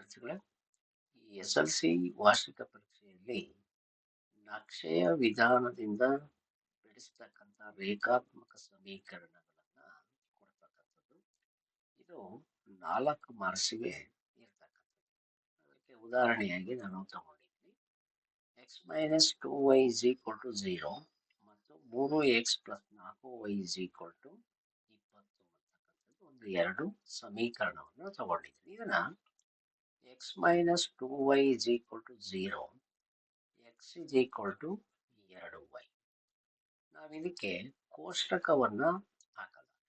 ವಿದ್ಯಾರ್ಥಿಗಳೇ, ಈ S L C ವಾರ್ಷಿಕ ಪರೀಕ್ಷೆಯಲ್ಲಿ ನಕ್ಷೆಯ ವಿಧಾನದಿಂದ ಬಿಡಿಸ್ತಕ್ಕಂಥ ರೇಖಾತ್ಮಕ ಸಮೀಕರಣಗಳನ್ನು ಕೊಡ್ತಕ್ಕಂಥದ್ದು. ಇದು ನಾಲ್ಕು ಮಾರ್ಸಿಗೆ ಇರ್ತಕ್ಕಂಥದ್ದು. ಅದಕ್ಕೆ ಉದಾಹರಣೆಯಾಗಿ ನಾನು ತಗೊಂಡಿದ್ದೀನಿ x minus two y is equal to zero ಮತ್ತು ಮೂರು ಎಕ್ಸ್ ಪ್ಲಸ್ ನಾಲ್ಕು ವೈ ಇಸ್ ಈಕ್ವಲ್ ಟು ಇಪ್ಪತ್ತು ಅಂತಕ್ಕಂಥದ್ದು ಒಂದು ಎರಡು ಸಮೀಕರಣವನ್ನು ತಗೊಂಡಿದ್ದೀನಿ. ಇದನ್ನ x minus two y is equal to zero x is equal to ಎರಡು ವೈ ನಾವು ಇದಕ್ಕೆ ಕೋಷ್ಟಕವನ್ನ ಹಾಕಲಾಗ್ತದೆ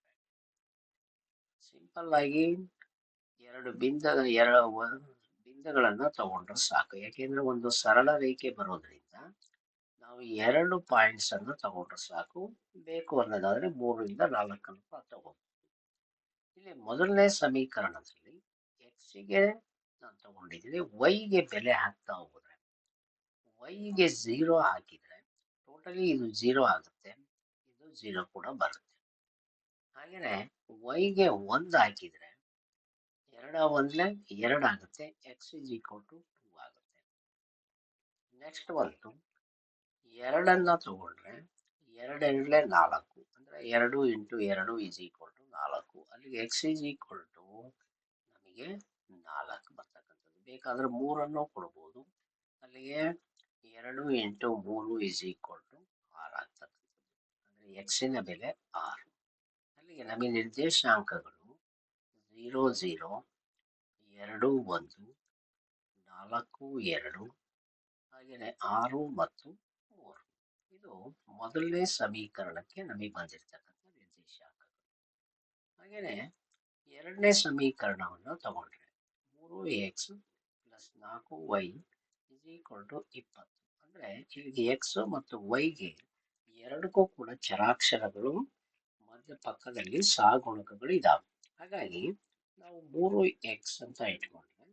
ಸಿಂಪಲ್ ಆಗಿ ಎರಡು ಬಿಂದ, ಎರಡು ಬಿಂದಗಳನ್ನು ತಗೊಂಡ್ರೆ ಸಾಕು. ಯಾಕೆಂದ್ರೆ ಒಂದು ಸರಳ ರೇಖೆ ಬರೋದ್ರಿಂದ ನಾವು ಎರಡು ಪಾಯಿಂಟ್ಸ್ ಅನ್ನು ತಗೊಂಡ್ರೆ ಸಾಕು. ಬೇಕು ಅನ್ನೋದಾದ್ರೆ ಮೂರರಿಂದ ನಾಲ್ಕನ್ನು ತಗೋಬಹುದು ಇಲ್ಲಿ ಮೊದಲನೇ ಸಮೀಕರಣದಲ್ಲಿ ಎಕ್ಸ್ಗೆ ನಾನು ತಗೊಂಡಿದ್ದೀವಿ ವೈಗೆ ಬೆಲೆ ಹಾಕ್ತಾ ಹೋದ್ರೆ, ವೈಗೆ ಝೀರೋ ಹಾಕಿದರೆ ಟೋಟಲಿ ಇದು ಝೀರೋ ಆಗುತ್ತೆ. ಇದು ಝೀರೋ ಕೂಡ ಬರುತ್ತೆ. ಹಾಗೆಯೇ ವೈಗೆ ಒಂದು ಹಾಕಿದರೆ, ಎರಡ ಒಂದ್ಲೆ ಎರಡು ಆಗುತ್ತೆ. X is equal to two ಆಗುತ್ತೆ. ನೆಕ್ಸ್ಟ್ ಬಂತು. ಎರಡನ್ನ ತಗೊಂಡ್ರೆ, ಎರಡೆರಡಲೆ ನಾಲ್ಕು. ಅಂದ್ರೆ ಎರಡು ಇಂಟು ಎರಡು ಇಸ್ ಈಕ್ವಲ್ ಟು ನಾಲ್ಕು. ಅಲ್ಲಿಗೆ ಎಕ್ಸ್ ಇಸ್ ಈಕ್ವಲ್ ಟು ನಮಗೆ ನಾಲ್ಕು ಬರ್ತಕ್ಕಂಥದ್ದು. ಬೇಕಾದ್ರೆ ಮೂರನ್ನು ಕೊಡ್ಬೋದು. ಅಲ್ಲಿಗೆ ಎರಡು ಎಂಟು ಮೂರು ಇಸ್ ಈಕ್ವಲ್ ಟು ಆರ್ ಆಗ್ತಕ್ಕಂಥದ್ದು. ಅಂದರೆ ಎಕ್ಸಿನ ಬೆಲೆ ಆರು. ಅಲ್ಲಿಗೆ ನಮಗೆ ನಿರ್ದೇಶಾಂಕಗಳು ಝೀರೋ ಝೀರೋ ಎರಡು ಒಂದು, ನಾಲ್ಕು ಎರಡು, ಹಾಗೆಯೇ ಆರು ಮತ್ತು ಮೂರು. ಇದು ಮೊದಲನೇ ಸಮೀಕರಣಕ್ಕೆ ನಮಗೆ ಬಂದಿರತಕ್ಕಂಥ ನಿರ್ದೇಶಾಂಕಗಳು. ಹಾಗೆಯೇ ಎರಡನೇ ಸಮೀಕರಣವನ್ನು ತಗೊಂಡ್ರೆ ಮೂರು ಎಕ್ಸ್ ಪ್ಲಸ್ ನಾಲ್ಕು ವೈ ಇಸ್ ಈಕ್ವಲ್ ಟು ಇಪ್ಪತ್ತು. ಅಂದರೆ ಇಲ್ಲಿಗೆ ಎಕ್ಸ್ ಮತ್ತು ವೈಗೆ ಎರಡಕ್ಕೂ ಕೂಡ ಚರಾಕ್ಷರಗಳು ಮಧ್ಯ ಪಕ್ಕದಲ್ಲಿ ಸಹಗುಣಕಗಳು ಇದಾವೆ. ಹಾಗಾಗಿ ನಾವು ಮೂರು ಎಕ್ಸ್ ಅಂತ ಇಟ್ಕೊಂಡ್ರೆ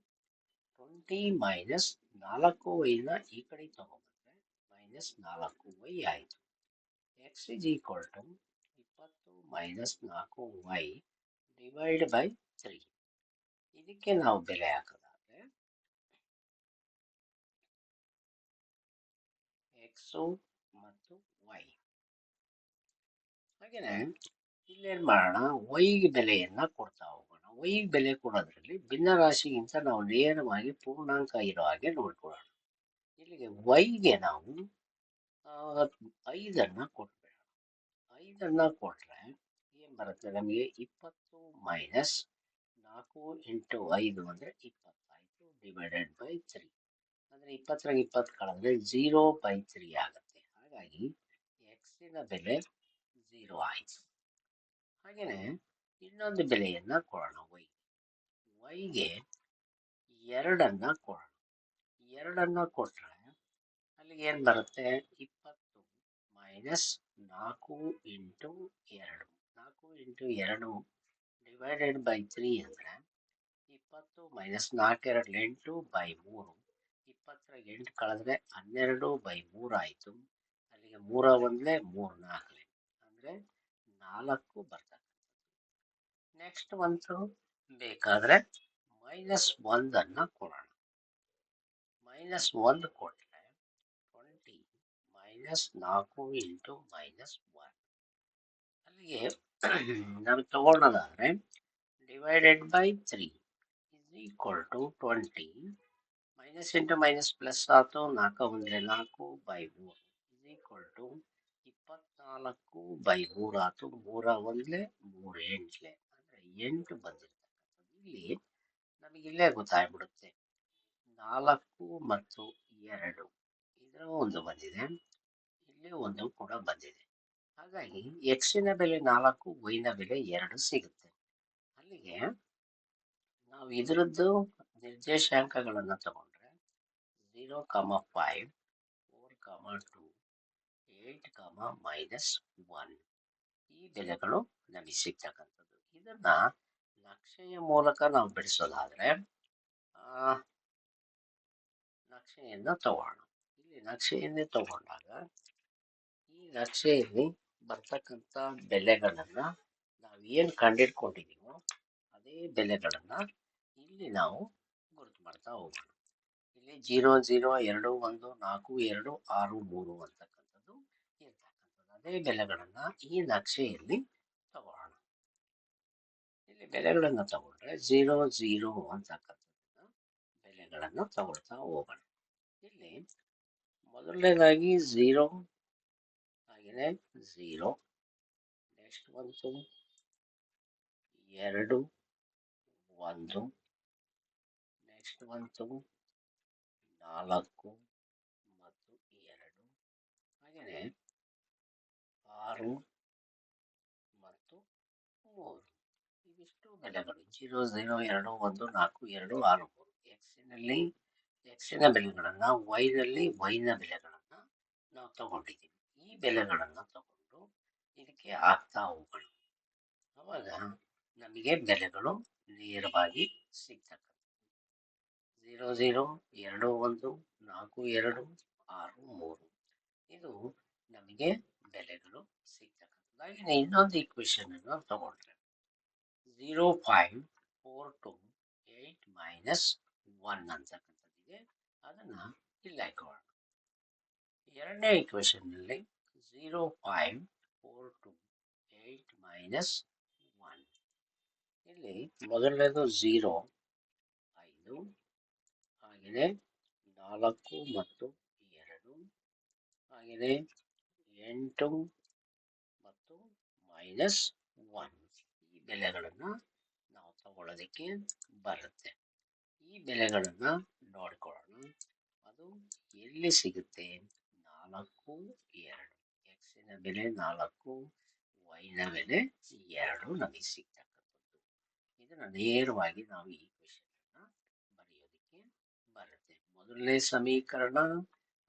ಟ್ವೆಂಟಿ ಮೈನಸ್ ನಾಲ್ಕು ವೈನ ಈ ಕಡೆ ತಗೊಂಡ್ರೆ ಮೈನಸ್ ನಾಲ್ಕು ವೈ ಆಯಿತು. ಎಕ್ಸ್ ಇಸ್ ಈಕ್ವಲ್ ಟು ಇಪ್ಪತ್ತು ಮೈನಸ್ ನಾಲ್ಕು ವೈ ಡಿವೈಡ್ ಬೈ ತ್ರೀ ಇದಕ್ಕೆ ನಾವು ಬೆಲೆ ಹಾಕೋದಾದ್ರೆ ಎಕ್ಸು ಮತ್ತು ವೈ ಹಾಗೇನೆ ಇಲ್ಲೇನು ಮಾಡೋಣ? ವೈಗೆ ಬೆಲೆಯನ್ನ ಕೊಡ್ತಾ ಹೋಗೋಣ. ವೈಗೆ ಬೆಲೆ ಕೊಡೋದ್ರಲ್ಲಿ ಭಿನ್ನರಾಶಿಗಿಂತ ನಾವು ನೇರವಾಗಿ ಪೂರ್ಣಾಂಕ ಇರೋ ಹಾಗೆ ನೋಡ್ಕೊಳ್ಳೋಣ. ಇಲ್ಲಿಗೆ ವೈಗೆ ನಾವು ಐದನ್ನು ಐದನ್ನ ಐದನ್ನು ಐದನ್ನ ಕೊಟ್ರೆ ಏನ್ ಬರುತ್ತೆ ನಮಗೆ? ಇಪ್ಪತ್ತು ಮೈನಸ್ ನಾಲ್ಕು ಇಂಟು ಐದು ಅಂದ್ರೆ ಇಪ್ಪತ್ತಾಯಿತು ಡಿವೈಡೆಡ್ ಬೈ ತ್ರೀ ಅಂದ್ರೆ ಇಪ್ಪತ್ತರಾಗ ಇಪ್ಪತ್ತು ಕಳೆದ್ರೆ ಜೀರೋ ಬೈ ತ್ರೀ ಆಗುತ್ತೆ. ಹಾಗಾಗಿ ಎಕ್ಸಿನ ಬೆಲೆ ಝೀರೋ ಆಯ್ತು. ಹಾಗೆಯೇ ಇನ್ನೊಂದು ಬೆಲೆಯನ್ನ ಕೊಡೋಣ ವೈ ವೈಗೆ ಎರಡನ್ನು ಕೊಡೋಣ. ಎರಡನ್ನು ಕೊಟ್ಟರೆ ಅಲ್ಲಿಗೆ ಏನ್ ಬರುತ್ತೆ? ಇಪ್ಪತ್ತು ಮೈನಸ್ ನಾಲ್ಕು ಇಂಟು ಎರಡು. ನಾಲ್ಕು ಇಂಟು ಎರಡು ಡಿವೈಡೆಡ್ ಬೈ ತ್ರೀ ಅಂದ್ರೆ ಇಪ್ಪತ್ತು ಮೈನಸ್ ನಾಲ್ಕೆರಡು ಎಂಟು ಬೈ ಮೂರು ಇಪ್ಪತ್ತರ ಎಂಟು ಕಳೆದ್ರೆ ಹನ್ನೆರಡು ಬೈ ಮೂರು ಆಯಿತು. ಅಲ್ಲಿಗೆ ಮೂರ ಒಂದ್ಲೆ ಮೂರು ನಾಲ್ಕಲೆ. ಅಂದರೆ ನಾಲ್ಕು ಬರ್ತಕ್ಕಂಥದ್ದು. ನೆಕ್ಸ್ಟ್ ಒಂದು ಬೇಕಾದರೆ ಮೈನಸ್ ಒಂದನ್ನು ಕೊಡೋಣ. ಮೈನಸ್ ಒಂದು ಕೊಟ್ಟರೆ ಟ್ವೆಂಟಿ ಮೈನಸ್ ನಾಲ್ಕು ಇಂಟು ಮೈನಸ್ ಒನ್ ಅಲ್ಲಿಗೆ ನಾವು ತಗೊಳ್ಳೋದಾದರೆ divided by three equal to twenty minus into minus plus ಆಯ್ತು ನಾಲ್ಕು ಒಂದ್ರೆ ನಾಲ್ಕು ಬೈ ಮೂರು ಇಸ್ ಈಕ್ವಲ್ ಟು ಇಪ್ಪತ್ನಾಲ್ಕು ಬೈ ಮೂರು ಆಯ್ತು ಮೂರ ಒಂದ್ಲೆ ಮೂರು ಎಂಟ್ಲೆ. ಅಂದ್ರೆ ಎಂಟು ಬಂದಿರ್ತಕ್ಕಂಥದ್ದು. ಇಲ್ಲಿ ನಮಗೆ ಇಲ್ಲೇ ಗೊತ್ತಾಗ್ಬಿಡುತ್ತೆ. ನಾಲ್ಕು ಮತ್ತು ಎರಡು ಇದರ ಒಂದು ಬಂದಿದೆ. ಇಲ್ಲಿ ಒಂದು ಕೂಡ ಬಂದಿದೆ. ಹಾಗಾಗಿ ಎಕ್ಸಿನ ಬೆಲೆ ನಾಲ್ಕು ವೈನ ಬೆಲೆ ಎರಡು ಸಿಗುತ್ತೆ. ಅಲ್ಲಿಗೆ ನಾವು ಇದರದ್ದು ನಿರ್ದೇಶಾಂಕಗಳನ್ನು ತಗೊಂಡ್ರೆ zero comma five four comma two eight comma minus one ಈ ಬೆಲೆಗಳು ನಮಗೆ ಸಿಗ್ತಕ್ಕಂಥದ್ದು. ಇದನ್ನ ನಕ್ಷೆಯ ಮೂಲಕ ನಾವು ಬಿಡಿಸೋದಾದ್ರೆ ನಕ್ಷೆಯನ್ನು ತಗೋಣ ಇಲ್ಲಿ ನಕ್ಷೆಯನ್ನೇ ತಗೊಂಡಾಗ ಈ ನಕ್ಷೆಯಲ್ಲಿ ಬರ್ತಕ್ಕಂಥ ಬೆಲೆಗಳನ್ನ ನಾವು ಏನು ಕಂಡಿಡ್ಕೊಂಡಿದೀವೋ ಅದೇ ಬೆಲೆಗಳನ್ನ ಇಲ್ಲಿ ನಾವು ಗುರುತು ಮಾಡ್ತಾ ಹೋಗೋಣ ಇಲ್ಲಿ ಜೀರೋ ಜೀರೋ, ಎರಡು, ಒಂದು, ನಾಲ್ಕು, ಎರಡು, ಆರು, ಮೂರು ಅಂತಕ್ಕಂಥದ್ದು ಇರ್ತಕ್ಕಂಥದ್ದು. ಅದೇ ಬೆಲೆಗಳನ್ನು ಈ ನಕ್ಷೆಯಲ್ಲಿ ತಗೊಳ್ಳೋಣ ಇಲ್ಲಿ ಬೆಲೆಗಳನ್ನು ತಗೊಂಡ್ರೆ ಜೀರೋ ಜೀರೋ ಅಂತಕ್ಕಂಥದ್ದನ್ನ ಬೆಲೆಗಳನ್ನು ತಗೊಳ್ತಾ ಹೋಗೋಣ. ಇಲ್ಲಿ ಮೊದಲನೇದಾಗಿ ಝೀರೋ ಆಗಿದೆ ಝೀರೋ ನೆಕ್ಸ್ಟ್ ಬಂತು ಎರಡು, ಒಂದು ಬಂತು ನಾಲ್ಕು ಮತ್ತು ಎರಡು ಹಾಗೆಯೇ ಆರು ಮತ್ತು ಮೂರು. ಇವಿಷ್ಟು ಬೆಲೆಗಳು. ಜೀರೋ ಝೀರೋ ಎರಡು, ಒಂದು, ನಾಲ್ಕು, ಎರಡು, ಆರು, ಮೂರು. ಎಕ್ಸಿನಲ್ಲಿ ಎಕ್ಸಿನ ಬೆಲೆಗಳನ್ನು ವೈನಲ್ಲಿ ವೈನ ಬೆಲೆಗಳನ್ನು ನಾವು ತಗೊಂಡಿದ್ದೀವಿ. ಈ ಬೆಲೆಗಳನ್ನು ತಗೊಂಡು ಇದಕ್ಕೆ ಆಗ್ತಾ ಹೋಗೋಣ. ಅವಾಗ ನಮಗೆ ಬೆಲೆಗಳು ನೇರವಾಗಿ ಸಿಗ್ತಕ್ಕಂಥ ಝೀರೋ ಝೀರೋ ಎರಡು ಒಂದು ನಾಲ್ಕು ಎರಡು ಆರು ಮೂರು. ಇದು ನಮಗೆ ಬೆಲೆಗಳು ಸಿಗ್ತಕ್ಕಂಥದ್ದು. ಇನ್ನೊಂದು ಈಕ್ವೇಶನ್ ಅನ್ನು ತಗೊಂಡ್ರೆ. Zero five four two eight minus one ಅಂತಕ್ಕಂಥದ್ದಿದೆ. ಅದನ್ನ ಇಲ್ಲಿ ಹಾಕೋಣ. ಎರಡನೇ ಈಕ್ವೇಶನ್ನಲ್ಲಿ zero five four two eight minus one. ಇಲ್ಲಿ ಮೊದಲನೇದು ಝೀರೋ ಐದು ಹಾಗೆಯೇ ನಾಲ್ಕು ಮತ್ತು ಎರಡು ಹಾಗೆಯೇ ಎಂಟು ಮತ್ತು ಮೈನಸ್ ಒನ್ ಈ ಬೆಲೆಗಳನ್ನು ನಾವು ತಗೊಳ್ಳೋದಕ್ಕೆ ಬರುತ್ತೆ. ಈ ಬೆಲೆಗಳನ್ನು ನೋಡ್ಕೊಳ್ಳೋಣ. ಅದು ಎಲ್ಲಿ ಸಿಗುತ್ತೆ? ನಾಲ್ಕು, ಎರಡು. ಎಕ್ಸಿನ ಬೆಲೆ ನಾಲ್ಕು ವೈನ ಬೆಲೆ ಎರಡು ನಮಗೆ ಸಿಗ್ತಕ್ಕಂಥದ್ದು. ಇದನ್ನು ನೇರವಾಗಿ ನಾವು ಈ ಮೊದಲನೇ ಸಮೀಕರಣ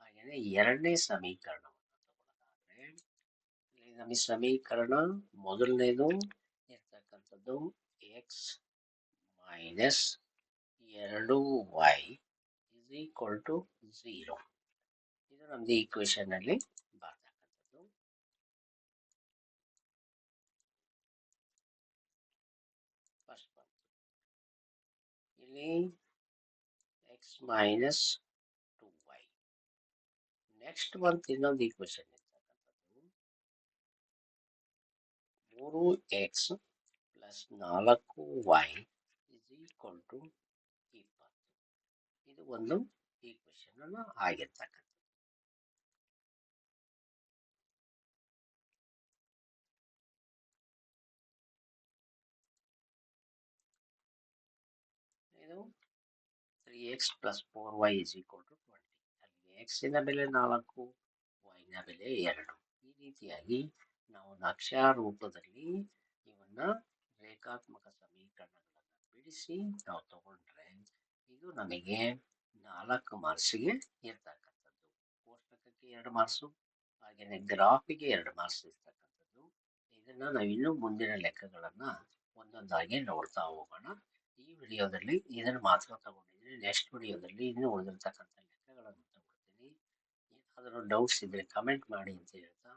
ಹಾಗೆಯೇ ಎರಡನೇ ಸಮೀಕರಣವನ್ನು ತಗೊಳ್ಳೋದಾದ್ರೆ, ಇಲ್ಲಿ ಸಮೀಕರಣ ಮೊದಲನೇದು ಇರ್ತಕ್ಕಂಥದ್ದು ಎಕ್ಸ್ ಮೈನಸ್ ಎರಡು y is equal to zero ಇದು ನಮ್ದು ಈಕ್ವೇಶನ್ ಅಲ್ಲಿ ಬರ್ತಕ್ಕಂಥದ್ದು. ಫಸ್ಟ್ ಇಲ್ಲಿ x minus two y next ಬಂತು ಇನ್ನೊಂದು ಈಕ್ವೇಶನ್ ಇರ್ತಕ್ಕಂಥದ್ದು ಮೂರು ಎಕ್ಸ್ ಪ್ಲಸ್ ನಾಲ್ಕು ವೈ ಇಸ್ ಈಕ್ವಲ್ ಟು ಇಪ್ಪತ್ತು ಇದು ಒಂದು ಈಕ್ವೇಶನ್ ಅನ್ನು ಆಗಿರ್ತಕ್ಕಂಥದ್ದು ಇದು three x plus four y is equal to twenty ಅಲ್ಲಿ ಎಕ್ಸಿನ ಬೆಲೆ ನಾಲ್ಕು ವೈನ ಬೆಲೆ ಎರಡು. ಈ ರೀತಿಯಾಗಿ ನಾವು ನಕ್ಷ ರೂಪದಲ್ಲಿ ಇವನ್ನ ರೇಖಾತ್ಮಕ ಸಮೀಕರಣಗಳನ್ನು ಬಿಡಿಸಿ ನಾವು ತಗೊಂಡ್ರೆ ಇದು ನಮಗೆ ನಾಲ್ಕು ಮಾರ್ಕ್ಸಿಗೆ ಇರ್ತಕ್ಕಂಥದ್ದು. ಕೋಷ್ಟಕಕ್ಕೆ ಎರಡು ಮಾರ್ಕ್ಸು ಹಾಗೆಯೇ ಗ್ರಾಫಿಗೆ ಎರಡು ಮಾರ್ಕ್ಸ್ ಇರ್ತಕ್ಕಂಥದ್ದು. ಇದನ್ನ ನಾವು ಇನ್ನೂ ಮುಂದಿನ ಲೆಕ್ಕಗಳನ್ನ ಒಂದೊಂದಾಗಿ ನೋಡ್ತಾ ಹೋಗೋಣ. ಈ ವಿಡಿಯೋದಲ್ಲಿ ಇದನ್ನು ಮಾತ್ರ ತಗೊಂಡಿದ್ದೀನಿ. ನೆಕ್ಸ್ಟ್ ವಿಡಿಯೋದಲ್ಲಿ ಇನ್ನು ಉಳಿದಿರ್ತಕ್ಕಂಥ ಲೆಕ್ಕಗಳನ್ನು ತಗೊಳ್ತೀನಿ ಏನಾದರೂ ಡೌಟ್ಸ್ ಇದ್ರೆ ಕಮೆಂಟ್ ಮಾಡಿ ಅಂತ ಹೇಳ್ತಾ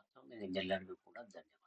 ಮತ್ತೊಮ್ಮೆ ನಿಮ್ಮೆಲ್ಲರಿಗೂ ಕೂಡ ಧನ್ಯವಾದ